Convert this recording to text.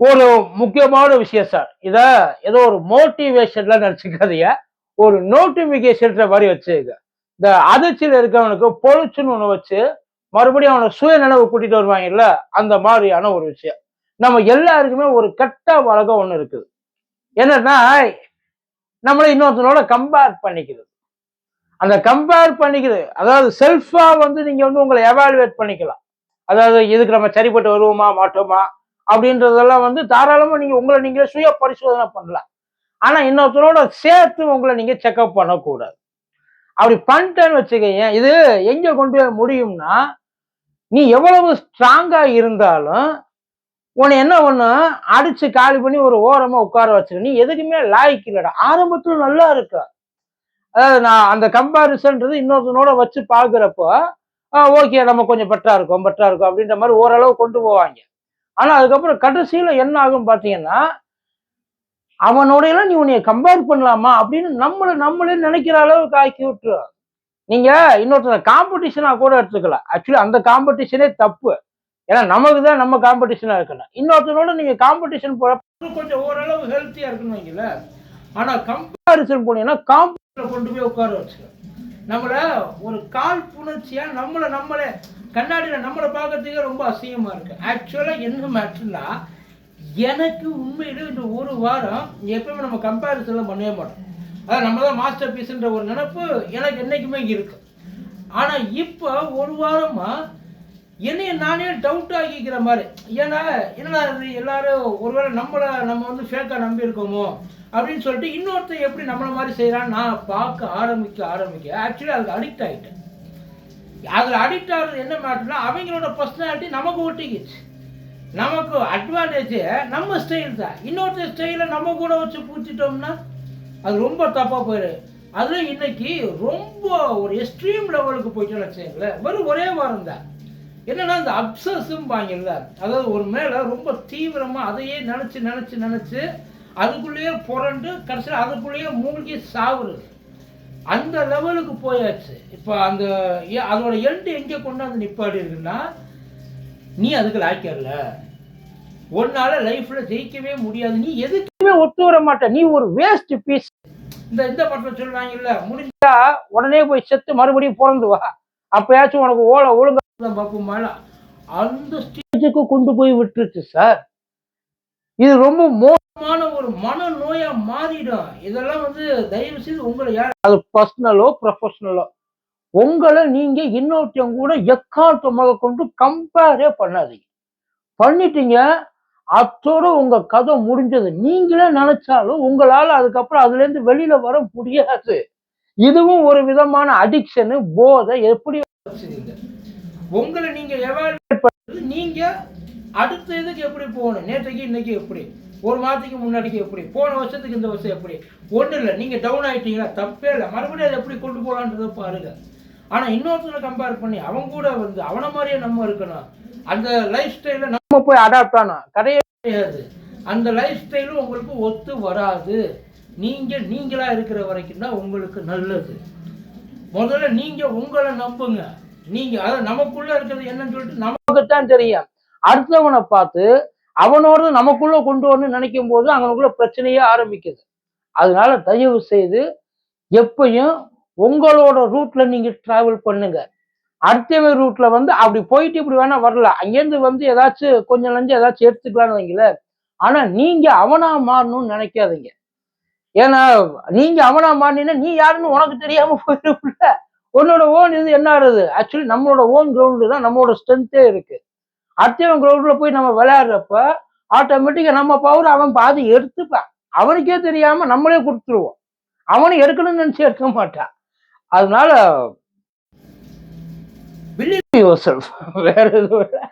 ஒரு முக்கியமான விஷயம் சார். இத ஏதோ ஒரு மோட்டிவேஷன்ல நினைச்சுக்காதீங்க. ஒரு நோட்டிபிகேஷன்ற மாதிரி வச்சுக்க இந்த அதிர்ச்சியில் இருக்கவனுக்கு பொழிச்சுன்னு ஒன்று வச்சு மறுபடியும் அவனை சுய நினைவு கூட்டிட்டு வருவாங்கல்ல அந்த மாதிரியான ஒரு விஷயம். நம்ம எல்லாருக்குமே ஒரு கெட்ட வழக்கம் ஒண்ணு இருக்குது. என்னன்னா நம்மளை இன்னொருத்தனோட கம்பேர் பண்ணிக்கிறது. அந்த கம்பேர் பண்ணிக்கிறது அதாவது செல்ஃபா வந்து நீங்க வந்து உங்களை எவாலுவேட் பண்ணிக்கலாம். அதாவது இதுக்கு நம்ம சரிப்பட்டு வருவோமா மாட்டோமா? அப்படின்றதெல்லாம் வந்து தாராளமாக நீங்க உங்களை நீங்களே சுய பரிசோதனை பண்ணலாம். ஆனால் இன்னொருத்தரோட சேர்த்து உங்களை நீங்க செக்அப் பண்ணக்கூடாது. அப்படி பண்ணிட்டேன்னு வச்சுக்கோங்க இது எங்கே கொண்டு போய் முடியும்னா நீ எவ்வளவு ஸ்ட்ராங்காக இருந்தாலும் உன்னை என்ன ஒன்று அடிச்சு காலி பண்ணி ஒரு ஓரமா உட்கார வச்சிரு. நீ எதுக்குமே லாய்க்கு இல்லைடா. ஆரம்பத்தில் நல்லா இருக்க. அதாவது நான் அந்த கம்பாரிசன்றது இன்னொருத்தனோட வச்சு பார்க்குறப்போ ஓகே நம்ம கொஞ்சம் பெட்டரா இருக்கும் பெட்டராக இருக்கும் அப்படின்ற மாதிரி ஓரளவு கொண்டு போவாங்க. ஆனா அதுக்கப்புறம் கடைசியில என்ன ஆகும் பாத்தீங்கன்னா அவனோடையெல்லாம் நீ உன்னைய கம்பேர் பண்ணலாமா அப்படின்னு நம்மள நம்மளே நினைக்கிற அளவுக்கு ஆக்கி விட்டுரும் நீங்க இன்னொருத்தர் காம்படிஷனா கூட எடுத்துக்கலாம். ஆக்சுவலி அந்த காம்படிஷனே தப்பு. ஏன்னா நமக்கு தான் நம்ம காம்படிஷனா இருக்கணும். இன்னொருத்தனோட நீங்க காம்படிஷன் போறப்ப கொஞ்சம் ஓரளவு ஹெல்த்தியா இருக்கணும் ஆனா கம்பாரிசன் போனீங்கன்னா காம்படிஷன் கொண்டு போய் உட்கார வச்சுக்கலாம் நம்மள ஒரு காழ்ப்புணர்ச்சியா நம்மள நம்மளே கண்ணாடியில் நம்மளை பார்க்கறதுக்கே ரொம்ப அசிங்கமாக இருக்கு. ஆக்சுவலாக என்ன மேட்ருனா எனக்கு உண்மையில இந்த ஒரு வாரம் எப்பவுமே நம்ம கம்பேரிசன்லாம் பண்ணவே மாட்டோம். அதான் நம்ம தான் மாஸ்டர் பீஸ்ன்ற ஒரு நினைப்பு எனக்கு என்றைக்குமே இருக்கு. ஆனால் இப்போ ஒரு வாரமாக என்னைய நானே டவுட் ஆகிக்கிற மாதிரி. ஏன்னா என்னடா இது எல்லாரும் ஒருவேளை நம்மளை நம்ம வந்து ஃபேக்காக நம்பி இருக்கோமோ அப்படின்னு சொல்லிட்டு இன்னொருத்தர் எப்படி நம்மளை மாதிரி செய்கிறான்னு நான் பார்க்க ஆரம்பிக்க ஆரம்பிக்க ஆக்சுவலி அதுக்கு அடிக்ட் ஆகிட்டேன் அதில் அடிக்ட் ஆகிறது என்ன மாட்டோம்னா அவங்களோட பர்சனாலிட்டி நமக்கு ஒட்டிக்கிச்சு. நமக்கு அட்வான்டேஜ் நம்ம ஸ்டைல் தான். இன்னொருத்தர் ஸ்டைலை நம்ம கூட வச்சு பூச்சிட்டோம்னா அது ரொம்ப தப்பாக போயிடும். அதில் இன்னைக்கு ரொம்ப ஒரு எக்ஸ்ட்ரீம் லெவலுக்கு போயிட்டோம்னு வச்சுங்களேன் வெறும் ஒரே வாரம் தான். என்னன்னா இந்த அப்சஸும் பாங்கல்ல அதாவது ஒரு மேலே ரொம்ப தீவிரமாக அதையே நினச்சி நினச்சி நினச்சி அதுக்குள்ளேயே புரண்டு கடைசியில் அதுக்குள்ளேயே மூழ்கி சாவுறது. அந்த லெவலுக்கு போயாச்சு. இப்போ அந்த அதோட எண்டு எங்கே கொண்டாந்து நிப்பாடி இருக்குன்னா நீ அதுக்கு லாய்க்கல உன்னால லைஃப்ல ஜெயிக்கவே முடியாது. நீ எதுக்குமே ஒத்து வர மாட்ட. நீ ஒரு வேஸ்ட் பீஸ் இந்த இந்த பட்டம் சொல்லுவாங்க இல்ல முடிஞ்சா உடனே போய் செத்து மறுபடியும் பிறந்து வா. அப்பயாச்சும் உனக்கு ஓலை ஒழுங்கா பார்க்குமால அந்த ஸ்டேஜுக்கு கொண்டு போய் விட்டுருச்சு சார் இது ரொம்ப மோ ஒரு மனநோயா மாறிடும் இதெல்லாம் வந்து தயவு செய்து உங்களை யார் அது பர்சனலோ ப்ரொஃபஷனலோ உங்களை நீங்க இன்னொருத்தவங்க கூட எக்காரணமாக கொண்டு கம்பேரே பண்ணாதீங்க. பண்ணிட்டீங்க அத்தோட உங்க கதை முடிஞ்சது. நீங்களே நினைச்சாலும் உங்களால அதுக்கப்புறம் அதுல இருந்து வெளியில வர முடியாது. இதுவும் ஒரு விதமான அடிக்ஷனு போதை எப்படி. உங்களை நீங்க எவாலுவேட் பண்றது நீங்க அடுத்த இதுக்கு எப்படி போகணும்? நேற்றைக்கு இன்னைக்கு எப்படி? ஒரு மாதத்துக்கு முன்னாடிக்கு எப்படி? போன வருஷத்துக்கு இந்த வருஷம் எப்படி? ஒன்றும் இல்லை. நீங்க டவுன் ஆயிட்டீங்களா? தப்பே இல்லை. மறுபடியும் அதை எப்படி கொண்டு போகலான்றதை பாருங்க. ஆனா இன்னொருத்தனை கம்பேர் பண்ணி அவன் கூட வந்து அவனை மாதிரியே நம்ம இருக்கணும். அந்த லைஃப் ஸ்டைல நம்ம போய் அடாப்ட் ஆனோம் கிடையாது. அந்த லைஃப் ஸ்டைலும் உங்களுக்கு ஒத்து வராது. நீங்க நீங்களா இருக்கிற வரைக்கும் தான் உங்களுக்கு நல்லது. முதல்ல நீங்க உங்களை நம்புங்க. நீங்க அதாவது நமக்குள்ள இருக்கிறது என்னன்னு சொல்லிட்டு நமக்கு தான் தெரியும். அடுத்தவனை பார்த்து அவனோடு நமக்குள்ள கொண்டு வரணும்னு நினைக்கும் போது அவனுக்குள்ள பிரச்சனையே ஆரம்பிக்குது. அதனால தயவு செய்து எப்பயும் உங்களோட ரூட்ல நீங்க டிராவல் பண்ணுங்க. அடுத்தவன் ரூட்ல வந்து அப்படி போயிட்டு இப்படி வேணா வரல அங்கேருந்து வந்து ஏதாச்சும் கொஞ்சம் நஞ்சம் ஏதாச்சும் எடுத்துக்கலாம்னு வைங்களேன் ஆனா நீங்க அவனா மாறணும்னு நினைக்காதீங்க. ஏன்னா நீங்க அவனா மாறினீங்கன்னா நீ யாருன்னு உனக்கு தெரியாம போயிருப்பில்ல உன்னோட ஓன் இது என்ன ஆகுது? ஆக்சுவலி நம்மளோட ஓன் கிரவுண்டு தான் நம்மளோட ஸ்ட்ரென்த்தே இருக்கு. அடுத்தவன் கிரவுண்ட்ல போய் நம்ம விளையாடுறப்ப ஆட்டோமேட்டிக்கா நம்ம பவர் அவன் பாதி எடுத்துப்பான். அவனுக்கே தெரியாம நம்மளே கொடுத்துருவோம். அவனும் எடுக்கணும்னு நினைச்சு எடுக்க மாட்டான். அதனால பிலீவ் யுவர் செல்ஃப் வேற எதுவும் இல்லை.